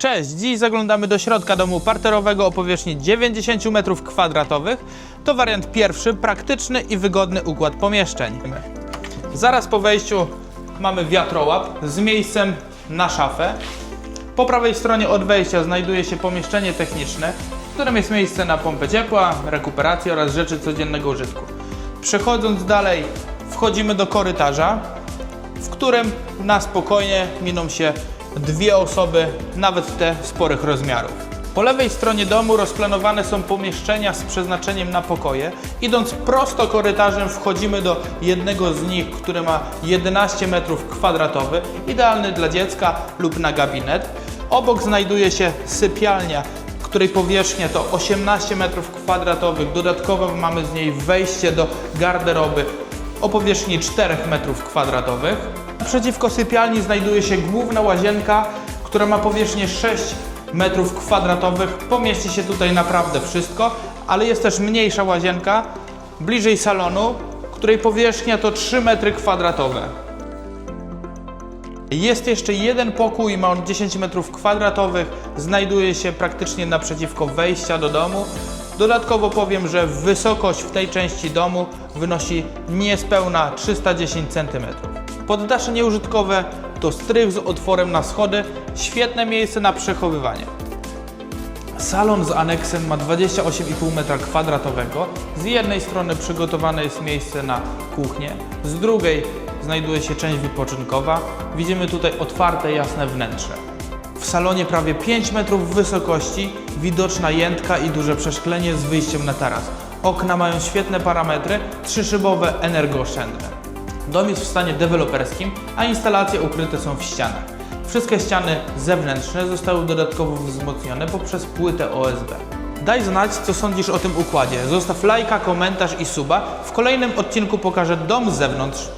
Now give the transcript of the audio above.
Cześć, dziś zaglądamy do środka domu parterowego o powierzchni 90 m2. To wariant pierwszy, praktyczny i wygodny układ pomieszczeń. Zaraz po wejściu mamy wiatrołap z miejscem na szafę. Po prawej stronie od wejścia znajduje się pomieszczenie techniczne, w którym jest miejsce na pompę ciepła, rekuperację oraz rzeczy codziennego użytku. Przechodząc dalej, wchodzimy do korytarza, w którym na spokojnie miną się dwie osoby, nawet te sporych rozmiarów. Po lewej stronie domu rozplanowane są pomieszczenia z przeznaczeniem na pokoje. Idąc prosto korytarzem wchodzimy do jednego z nich, który ma 11 m2, idealny dla dziecka lub na gabinet. Obok znajduje się sypialnia, której powierzchnia to 18 m2. Dodatkowo mamy z niej wejście do garderoby o powierzchni 4 m2. Naprzeciwko sypialni znajduje się główna łazienka, która ma powierzchnię 6 m2. Pomieści się tutaj naprawdę wszystko, ale jest też mniejsza łazienka bliżej salonu, której powierzchnia to 3 m2. Jest jeszcze jeden pokój, ma on 10 m2, znajduje się praktycznie naprzeciwko wejścia do domu. Dodatkowo powiem, że wysokość w tej części domu wynosi niespełna 310 cm. Poddasze nieużytkowe to strych z otworem na schody, świetne miejsce na przechowywanie. Salon z aneksem ma 28,5 m2. Z jednej strony przygotowane jest miejsce na kuchnię, z drugiej znajduje się część wypoczynkowa. Widzimy tutaj otwarte, jasne wnętrze. W salonie prawie 5 metrów wysokości, widoczna jętka i duże przeszklenie z wyjściem na taras. Okna mają świetne parametry, trzyszybowe, energooszczędne. Dom jest w stanie deweloperskim, a instalacje ukryte są w ścianach. Wszystkie ściany zewnętrzne zostały dodatkowo wzmocnione poprzez płytę OSB. Daj znać, co sądzisz o tym układzie. Zostaw lajka, komentarz i suba. W kolejnym odcinku pokażę dom z zewnątrz.